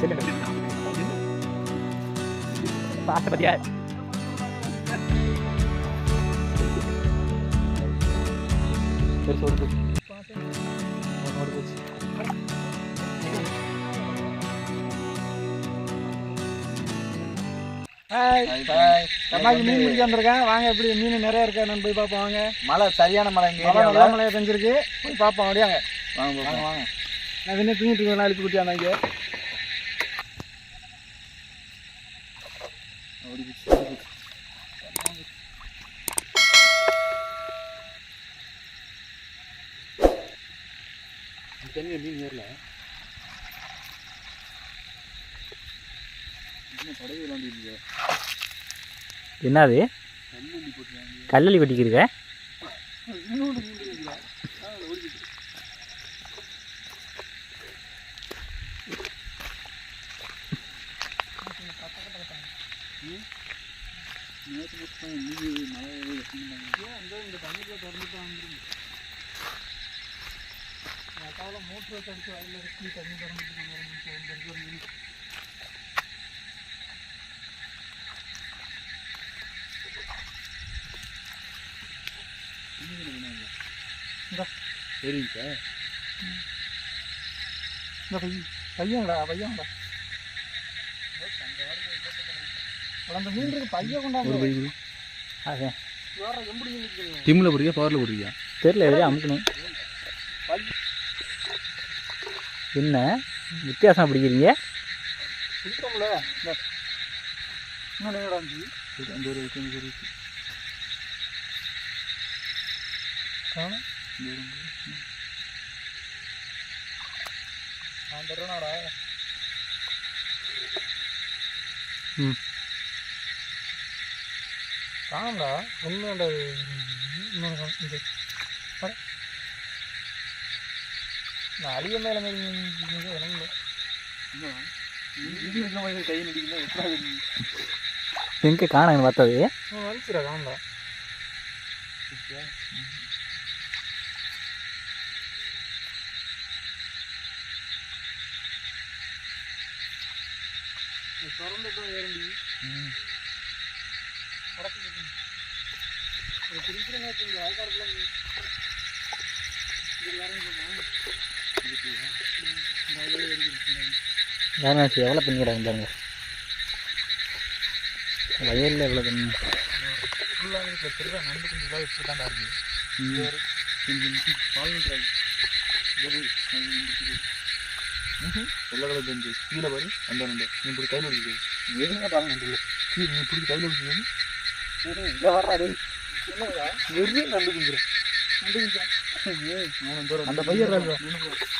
பாச பத்தியா பெருசு ஒரு போச்சு. ஒரு போச்சு ஹாய் ஹாய். அம்மாக்கு மீன் பிடிக்க வந்திருக்கேன். வாங்க எப்படி மீன் நிறைய இருக்கா என்னன்னு போய் பார்ப்போம் வாங்க. மழை சரியான மழை எங்க மழை நல்ல மழையா பெஞ்சிருக்கு. போய் பார்ப்போம் அப்படியாங்க வாங்க. வாங்க வாங்க நான் இன்னும் தூங்கிட்டு இருக்கேன் எழுப்பி குட்டியாங்க தண்ணி மீன் ஏறல. என்னது? கல்லி கொட்டிக்கிறீங்க நேற்று மழை இந்த தண்ணிக்குள்ள திறந்துட்டு வந்துருங்க அக்காவில் மோட்டர் அடிச்சு வயலில் இறக்கி தண்ணி திறந்துட்டு மீன் சரிங்க இந்த. பையன் பையன்டா பையன்டா. அந்த மீன் இருக்கு பையன் கொண்டாந்து அதான் போடுறியா பவரில் போடுறியா தெரியல எதையும் அமுக்கணும். என்ன? வித்தியாசம் பிடிக்கிறீங்க? பிடித்தோம்ல இந்த இன்னும் நேரம் இருந்துச்சு அந்த ஒரு கொஞ்சம் ஒரு காணும் நான் தருணாடா ம். காணும்டா உண்மையாண்டா இன்னொன்று காணும். இது பாரு. நான் அடிய மேலே மேலே விளங்கல. கை நடிக்கலாம் எப்படி எங்கே காணாங்கன்னு பார்த்தது வந்துச்சுடா காணும்டா திறந்துட்டு ஏறண்டி யாருனாச்சு எவ்வளோ தண்ணி கிடக்கும் பாருங்க. வயலில் எவ்வளோ தண்ணி வெள்ளை கலர் தெரிஞ்சு கீழே பாரு அந்த ரெண்டு நீ இப்படி கையில் பிடிச்சி எதுங்க பாருங்க ரெண்டு கீழே நீ இப்படி கையில் பிடிச்சி அந்த பையன் இந்த இருக்காரா அவன் நம்பி விட்டுறா இந்த விடுறான்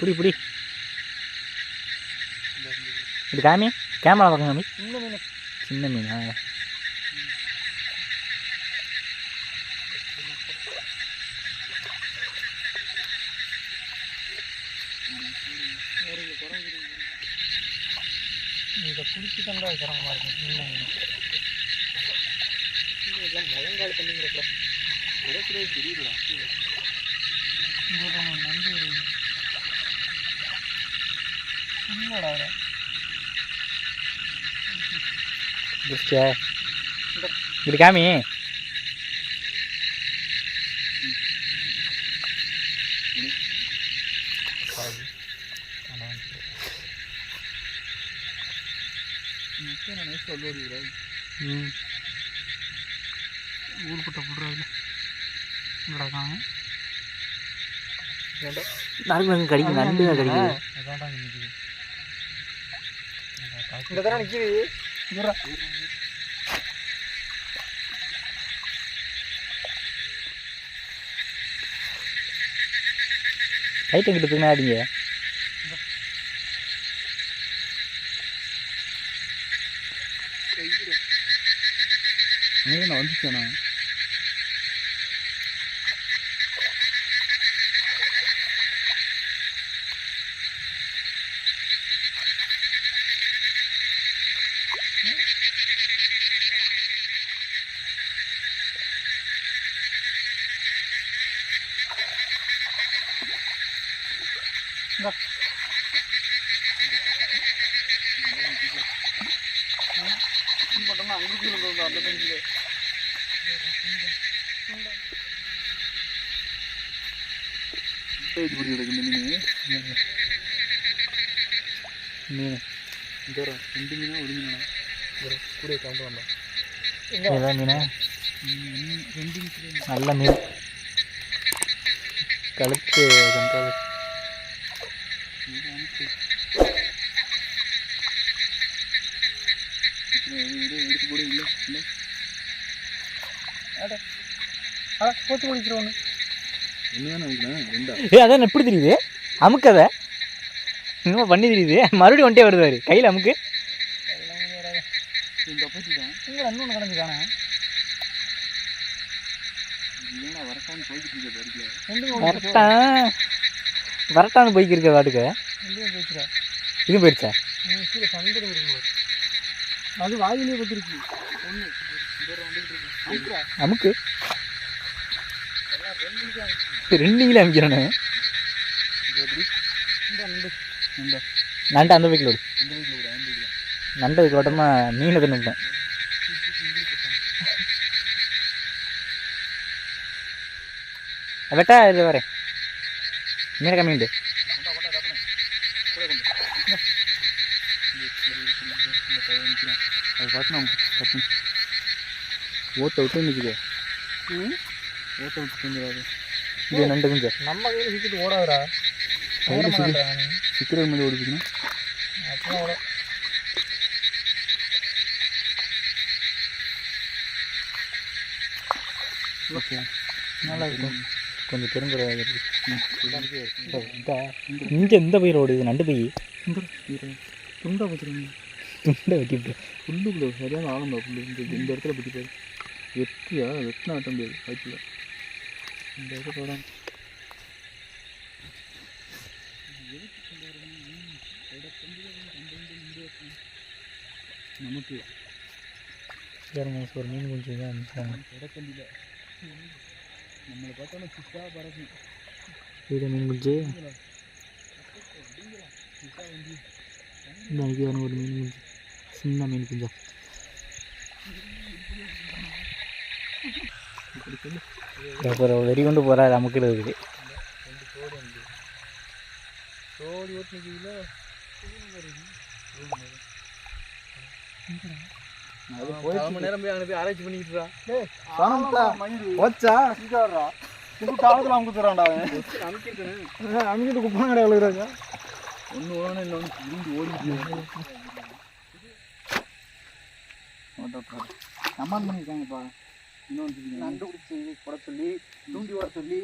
புடி புடி. இது காமி? கேமரா பார்க்க காமி. சின்ன மீன் சின்ன மீனா? இதை பிடிச்சி தண்டா சிரமமாக இருக்கும் எல்லாம் முழங்கால தண்ணி கிடக்கல தெரியலடா இங்கே நண்டு இல்லடா திருஷ்டியா இது காமி. ஊருப்பட்ட புடுறாங்க நறுக்கு நறுக்கு கடிக்கும் நண்டு தான் கடிக்குது இங்கே தானே நிற்கிது லைட் எங்கிட்ட தூக்கினா அடிங்க. நான் வந்துச்சேண்ணா தண்ணியில் இது பிடிச்சி இந்த மீன் இந்த ஒரு ரெண்டு மீனா ஒரு மீனா. ஒரு கூட கவுண்ட் வந்தா ஏதாவது மீனா ரெண்டு மீன். நல்ல மீன். கழுத்து எடுத்து போட இல்லை இல்லை அட போச்சு முடிச்சிடும் ஒன்று ஏ அதான் எப்படி தெரியுது? அமுக்கத. இன்னும் பண்ணி தெரியுது. மறுபடியும் வந்துட்டே வருவாரு கையில் அமுக்கு. இன்னொன்று கிடந்து காணா வரட்டான்னு போய்க்கு இருக்க வாட்டுக்கு இது போயிடுச்சா அது வாயிலே பத்திருக்கு. நமக்கு. அமுக்கு ரெண்டு கிலோ அமுக்கிறேன்னு நண்டு அந்த பைக்கில் விடு. இந்த வீட்டில் மீனை தின்னுட்டேன் வெட்டா இது வரேன் மீனை கம்மி அது பார்த்து நமக்கு ஓட்ட விட்டு நிற்குது ஓட்ட விட்டு செஞ்சிடாது இது நண்டு குஞ்சு நம்ம கையில் சிக்கிட்டு ஓடாதுடா கையில் சிக்கி சிக்கிற மாதிரி ஓடிச்சுன்னா அப்போ ஓட ஓகே நல்லா இருக்கும் கொஞ்சம் பெருங்குறை இங்கே இந்த பயிர் ஓடுது நண்டு பை துண்டா பச்சுருங்க துண்டை வெட்டிட்டு புல்லுக்குள்ள சரியான ஆழம் புல்லு இந்த இடத்துல பற்றி வெட்டியா வெட்டினா வெட்ட முடியாது வாய்ப்பில்லை இந்த இடத்துல நமக்கு ஒரு மீன் குஞ்சு தான் நம்மளை பார்த்தோன்னா சிக்கா பறக்கும் இது மீன் குஞ்சு. இந்த ஒரு மீன் குஞ்சு. சின்ன மீன் குஞ்சா இப்படி சொல்லு அப்புறம் வெறி கொண்டு போகிறாரு அமுக்கிறதுக்கு சோடி ஓட்டுனீங்களா அது போய் மணி நேரம் போய் அங்கே போய் ஆராய்ச்சி பண்ணிக்கிட்டுறா பணம்டா வச்சா இது காலத்தில் அமுக்குறான்டா அவன். அமுக்கிட்டு குப்பம் கடை விழுகிறாங்க. ஒன்று ஓடணும் இல்லை ஒன்று விழுந்து ஓடிட்டு கமாண்ட் பண்ணியிருக்காங்கப்பா இன்னொன்று நண்டு பிடிச்சி போட சொல்லி தூண்டி ஓட சொல்லி.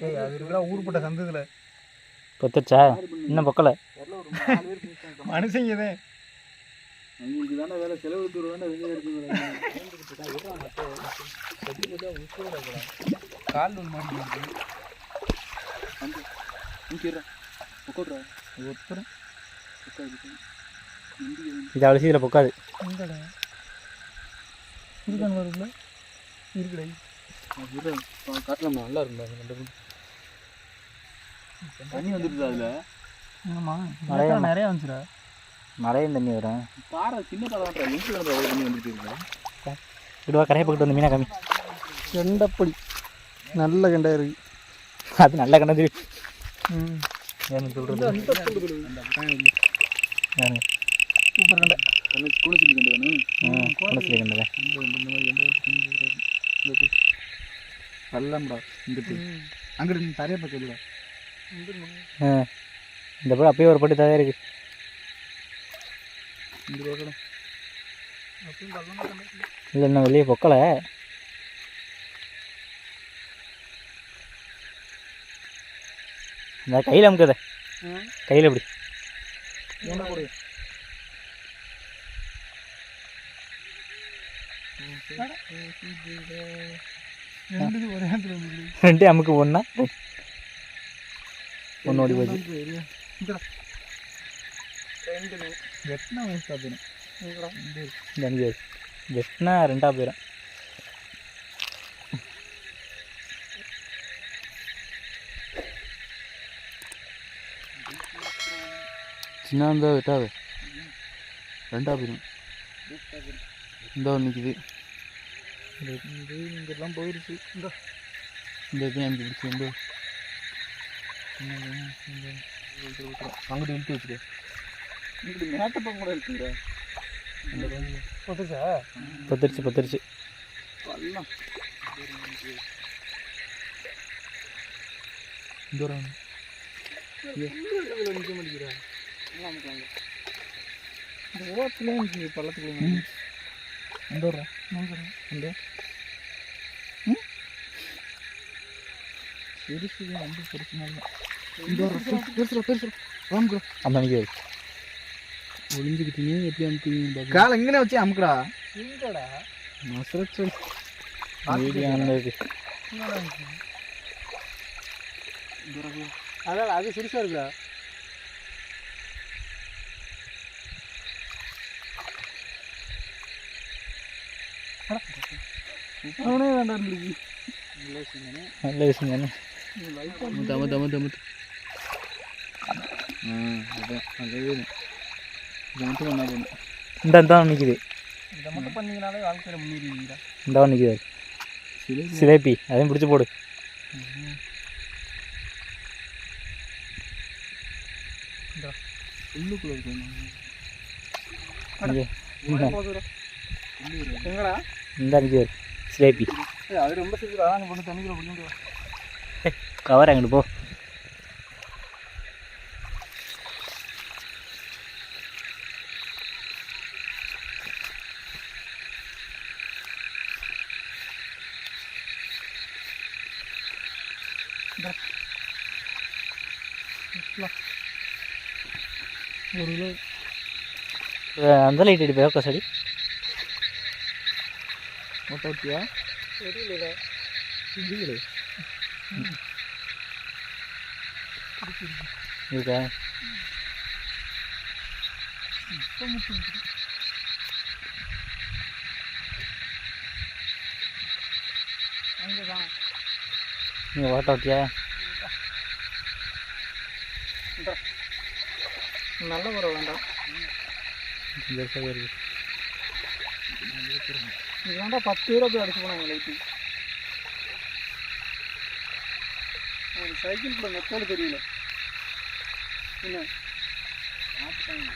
ஏய் அது இருக்கிற ஊருப்பட்ட சந்ததுல. பொத்துச்சா இன்னும் பொக்கலை? மனுஷங்க தான் அவங்களுக்கு தானே வேலை செலவு தூரம் வெளியே இருக்குங்க கால் ஒத்துறேன் இது அவ்வளோ சீக்கிரம் பொக்காது. இருக்குடா. காட்டலாமா நல்லா இருக்கும்டா ரெண்டு தண்ணி வந்துடுது அதில். ஆமாம் நிறைய நிறைய வந்துச்சுடா மழையும் தண்ணி வரும் பாறை சின்ன பாறை தான் எங்கே தண்ணி வந்துட்டு இருக்கா? விடுவா கரையை பக்கிட்டு வந்து மீனை கம்மி கெண்டப்படி. நல்ல கெண்டா இருக்கு. அது நல்ல கணது ம். ஏன்னு சொல்கிறது சூப்பர் கெண்டை. கண்ணு கூண சொல்லி கண்டு ம் மனசில் கண்டதே இந்த இந்த மாதிரி எந்த இந்த நல்லாம்டா இங்கிட்டு. அங்கிட்டு தரைய பக்கத்துல ஆ இந்த படம் அப்பயே ஒரு பட்டு தான் இருக்கு. இந்த பக்கம் இல்லை இன்னும் வெளியே பொக்கலை. இந்த கையில் அமுக்குத. கையில் எப்படி ரெண்டு நமக்கு அமுக்கு ஒன்றா ஒன்று ஓடி போச்சு வெட்டினா வேஸ்ட் ஆகிடும் ரெண்டாக போயிடும். சின்ன இருந்தால் வெட்டாது. ரெண்டா போயிடும். இந்த ஒன்று நிற்குது இங்கெல்லாம் போயிடுச்சு இந்த. இந்த இது எனக்கு பிடிச்சி இந்த. அங்கிட்டு இழுத்து வச்சுரு இங்கிட்டு மேட்டப்பம் கூட இருக்குங்க. கொத்துச்சா பத்திரிச்சு பத்திரிச்சு. ஒரு நிற்க மாட்டேங்கிறா. இந்த நிற்குது பள்ளத்துக்குள்ளே ஒரு இந்த பெருசு ரொம்ப பெருசு நல்ல இந்த ஒரு பெருசுல பெருசு ராம்குரா அந்த அன்னைக்கு ஒளிஞ்சுக்கிட்டீங்க எப்படி அனுப்புவீங்க காலை இங்கனே வச்சு அமுக்குடா. மசரச்சல் வீடியோ அதான் அது சிறுசா இருக்குடா. அவனே வேண்டாம் இருந்துச்சு நல்ல விஷயம் தானே தம தம தம ஆ அதான் அதே இது. மட்டும் பண்ணா போகணும் இந்த இந்த நிற்கிது இதை மட்டும் பண்ணீங்கனாலே வாழ்க்கையில் முன்னேறிடுவீங்க இந்த நிற்கிது சிலேபி அதையும் பிடிச்சி போடு. உள்ளுக்குள்ள எங்கடா? இந்த நிற்கிது சிலேபி. அது ரொம்ப சிறுசுடா அங்கே பொண்ணு தண்ணிக்குள்ள பிடிக்க கவர் அங்கிட்டு போ. ஒரு அந்த லைட் அடி போய் சடி மொட்டை தெரியல இருக்கா? நீங்கள் நல்ல உரம் வேண்டாம். இருக்கு. இது வேண்டாம் பத்து ரூபா போய் அடிச்சு போனாங்க லைட்டு ஒரு சைக்கிள் கூட மெத்தோடு தெரியல. என்ன? பார்த்தாங்க.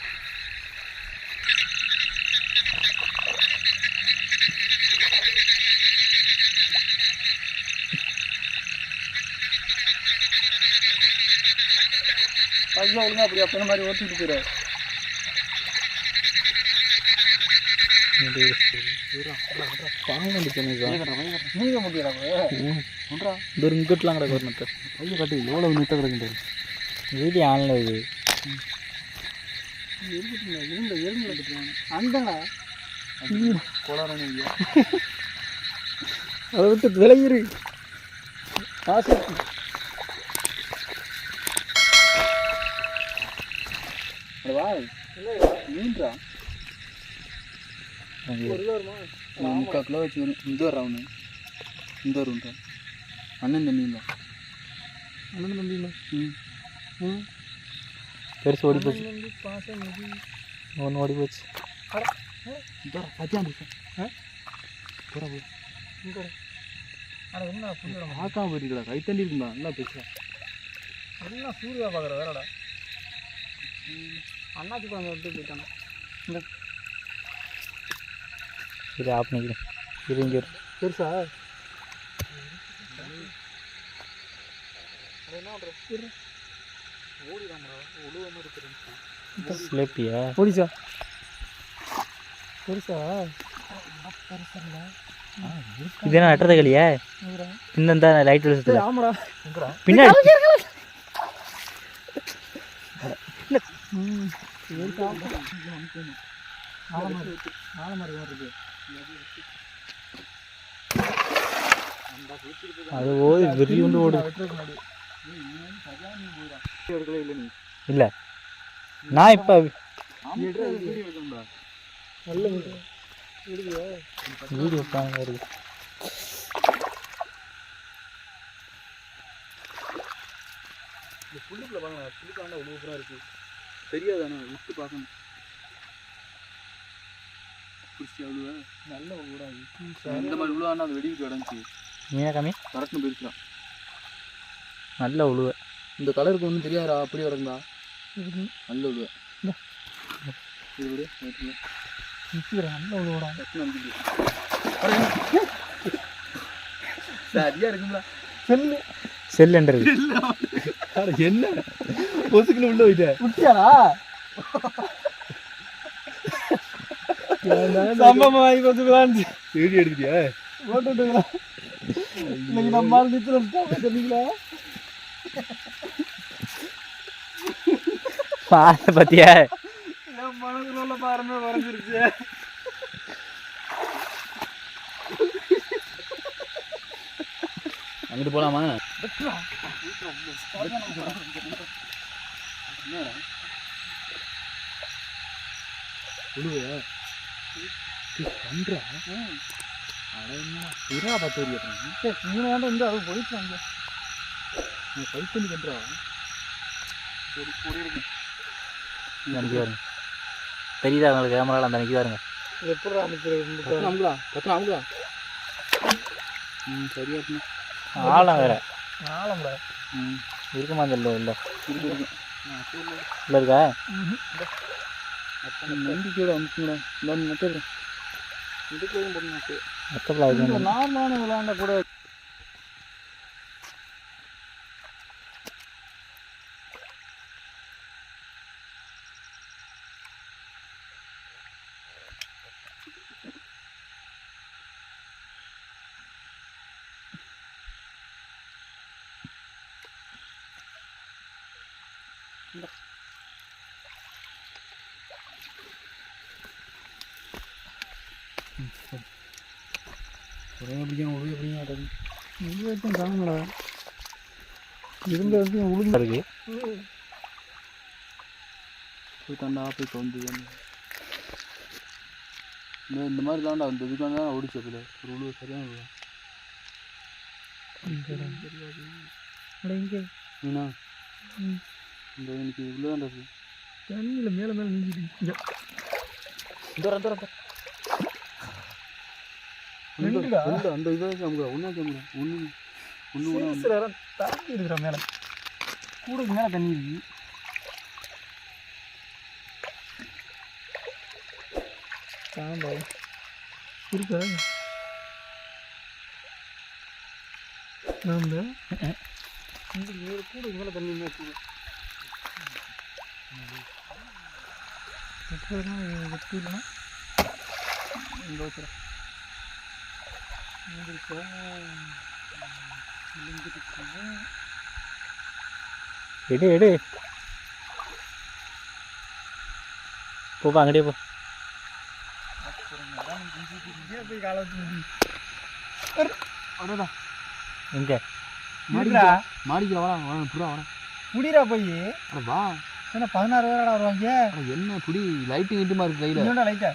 பையன் ஒழுங்கா அப்படி அப்பன மாதிரி ஓட்டிட்டு போயிடாரு இந்த ஒரு இங்கிட்டலாம் கிடக்கு கையை காட்டு எவ்வளோ நத்தை கிடக்குன்றது வீடியோ ஆனில் இது. ஐயா. அதை விட்டு விலகிரு. காசு. வா. மீன்ரா ஒரு வருமா? ஒரு ரவுண்டு இந்த ஒரு உண்டா அண்ணன் தம்பிங்களா? அண்ணன் தம்பிமா ம். ம். பெருசு ஓடி போச்சு. ஒன்று ஓடி போச்சு. பார்க்காம போயிருக்கடா கை தண்ணி இருக்குமா நல்லா பேசுகிறேன் என்ன சூர்யா பார்க்குற வேறடா? அண்ணாச்சி குழந்தை எடுத்து போயிட்டாங்க. இது ஆஃப் பண்ணிக்கிறேன். இது இங்கே இருக்கு. பெருசா? சிலேப்பியா? ஓடிச்சா பெருசா? இது என்ன நட்டுறது லைட் வெளிச்சத்தில் ஆமாடா. பின்னாடி. அது ஓடி வெறி உண்டு ஓடுது இல்லை. நான் இப்போ வீடியோ பாருங்க வருது புல்லுக்குள்ள பாருங்க புல்லுக்காண்ட உழுவுறா இருக்கு. தெரியாதானே விட்டு பார்க்கணும். குடிச்சு அழுவ. நல்ல உழுவுறாது இந்த மாதிரி உழுவானா அது வெடிவிட்டு கிடந்துச்சு மீனா காமி? கரெக்ட்னு போயிருக்கலாம் நல்ல உழுவ. இந்த கலருக்கு ஒன்றும் தெரியாதா அப்படி கிடந்தா நல்ல உழுவ. நல்ல உழுவடா. சரியா இருக்குங்களா செல்லு. செல்லுன்றது என்ன? பொசுக்குன்னு உள்ள போயிட்ட. விட்டியாடா சம்பவம் வாங்கி கொஞ்சம் வீடியோ எடுத்துட்டியா? போட்டுட்டுங்களா? இன்னைக்கு நம்ம சொன்னீங்களா பாரு பத்தியா? என் மனசுல உள்ள பாரமே வரைஞ்சிருச்சு. அங்கிட்டு போலாமா? உழுவையா? பண்றா? அட என்ன இரா பார்த்து நீ வேண்டாம் இந்த அது போயிட்டு வாங்க. நீ ஃபைட் பண்ணி பண்றா? நினைக்கி பாருங்க. தெரியுதா உங்களுக்கு கேமராவில் அந்த நினைக்கி பாருங்க. எப்படி அமுக்குடா கத்தனா அமுக்குடா ம் சரியா ஆழம் வேற. ஆழம்டா ம் இருக்குமா இல்லை இல்லை இருக்கு இருக்கு இல்லை இருக்கா? நம்பிக்கையோட அமுக்குங்கடா இந்த மற்ற இதுக்கு போடணும் மற்றப்பல அது நார்மலான விளையாண்ட கூட ஒரே பிடிக்கணும் ஒரே பிடிக்கணும் இது வரைக்கும் காணுங்களா இருந்த வரைக்கும் உளுந்து இருக்கு. போய் தண்டா போய் தொந்து இந்த இந்த மாதிரி தாண்டா அந்த இதுக்கான தான் ஓடிச்சு அப்படி ஒரு உழுவு சரியான உழுவு. இங்கே மீனா? இந்த எனக்கு இவ்வளோ தான்டா இருக்கு. தண்ணியில் மேலே மேலே நீஞ்சிட்டு தூரம் ரெண்டுடா? ரெண்டு அந்த இதாக காமுடா ஒன்றா காமுடா ஒன்று ஒன்று சில நேரம் இருக்கிற மேலே. கூடைக்கு மேலே தண்ணி இருக்கு. ஆமா இருக்கா? நான் இந்த கூடைக்கு மேலே தண்ணி இருக்குது எப்போனா வெட்டிடலாம் இந்த எடு எடு. போப்பா அங்கடியே போ. எங்க? முடிடா மாடிக்கல வாடா வாடா புறா வாடா. முடிடா போய். அட வா. என்ன பதினாறு பேரடா வருவாங்க? என்ன புடி லைட்டு கிட்டுமா இருக்கு கையில்? லைட்டா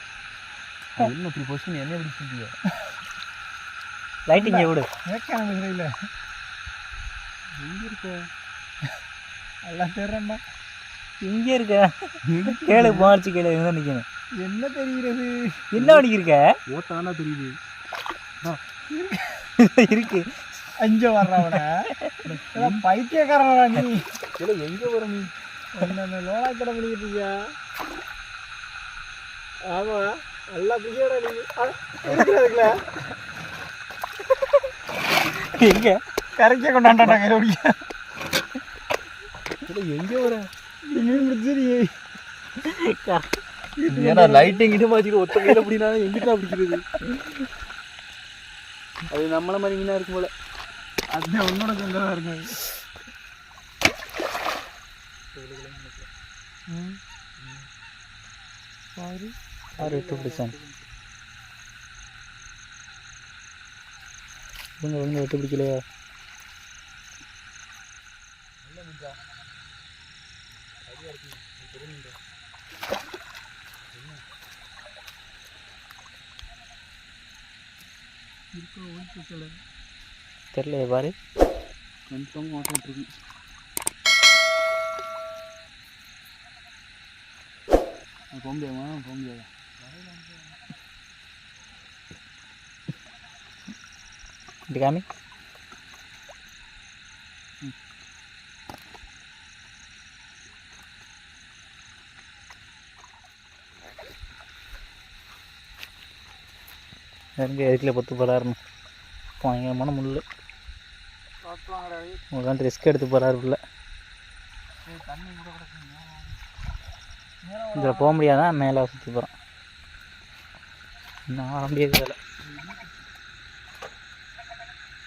என்ன இப்படி பொசிஷன் என்ன இப்படி சொல்லியோ லைட் இங்கே விடு ஏக்கான இல்லை எங்கே இருக்க எல்லாம் தெரிறேன்டா இங்கே இருக்க கேளு மார்ச்சு கேளு எங்கே நிற்கணும் என்ன தெரிகிறது என்ன பண்ணிக்கிருக்க ஓட்டானா தெரியுது இருக்கு அஞ்சு வர்றவன பைத்தியக்காரனா நீ இல்லை எங்கே வர நீ என்ன லோலா கடை பண்ணிக்கிட்டு இருக்கியா ஆமா நல்லா புதியடா நீ இருக்கிறதுல எங்க? கரைக்கே கையோடியா இல்லை எங்கே வர? ஏன்னா லைட்டிங் கிட்ட மாத்திட்டு ஒத்த கையில அப்படின்னா எங்கிட்ட பிடிக்கிறது? அது நம்மள மாதிரி இருக்கும் போல. அது உன்னோட சொந்தமாக இருக்கும் ஆறு எட்டு பிடிச்சான் இவங்க ஒழுங்கு வெட்டு பிடிக்கலையா? தெரியல பாரு. கன்ஃபார்ம் மாட்டம் இருக்கு போக முடியாமா போக முடியாது? இப்படி காமி எங்க எதுக்குல பத்து போகிறாருன்னு பயங்கரமான முள்ளு உட்காந்து ரிஸ்க் எடுத்து போகிறாரு உள்ள இதில் போக முடியாதான் மேலே சுற்றி போகிறான் இன்னும் வர முடியாது வேலை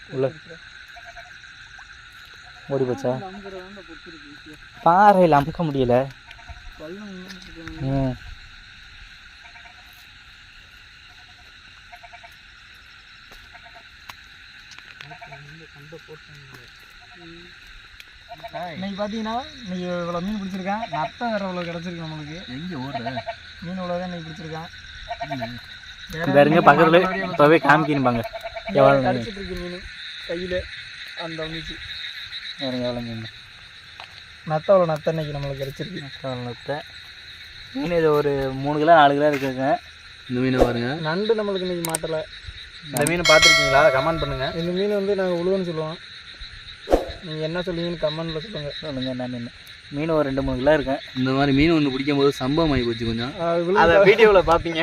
உள்ள. ஓடி போச்சா? பாறையில் அமுக்க முடியல. ம். இன்னைக்கு பார்த்தீங்கன்னா இன்னைக்கு இவ்வளோ மீன் பிடிச்சிருக்கேன். நத்தை வேற இவ்வளோ கிடச்சிருக்கு நம்மளுக்கு. எங்க ஓடுற மீன் இவ்வளோ தான் இன்னைக்கு பிடிச்சிருக்கேன். இருங்க பக்கத்தில் இப்போவே காமிக்கணும்பாங்க. எவ்வளோ மீன். கையில் அந்த வந்துச்சு வேறு எவ்வளோ மீன் நத்தை அவ்வளோ நத்தை இன்னைக்கு நம்மளுக்கு கிடச்சிருக்கு. நத்தை. மீன் இது ஒரு மூணு கிலோ நாலு கிலோ இருக்குங்க. இந்த மீனை பாருங்க. நண்டு நம்மளுக்கு இன்னைக்கு மாட்டலை இந்த மீன் பார்த்துருக்கீங்களா? கமெண்ட் பண்ணுங்க. இந்த மீன் வந்து நாங்கள் உழுவன்னு சொல்லுவோம். நீங்கள் என்ன சொல்லுவீங்கன்னு கமெண்ட்டில் சொல்லுங்கள் சொல்லுங்க. என்ன மீன். மீன் ஒரு ரெண்டு மூணு கிலோ இருக்கும் இந்த மாதிரி மீன் ஒன்று பிடிக்கும் போது சம்பவம் ஆகி போச்சு கொஞ்சம். அதை வீடியோவில் பார்ப்பீங்க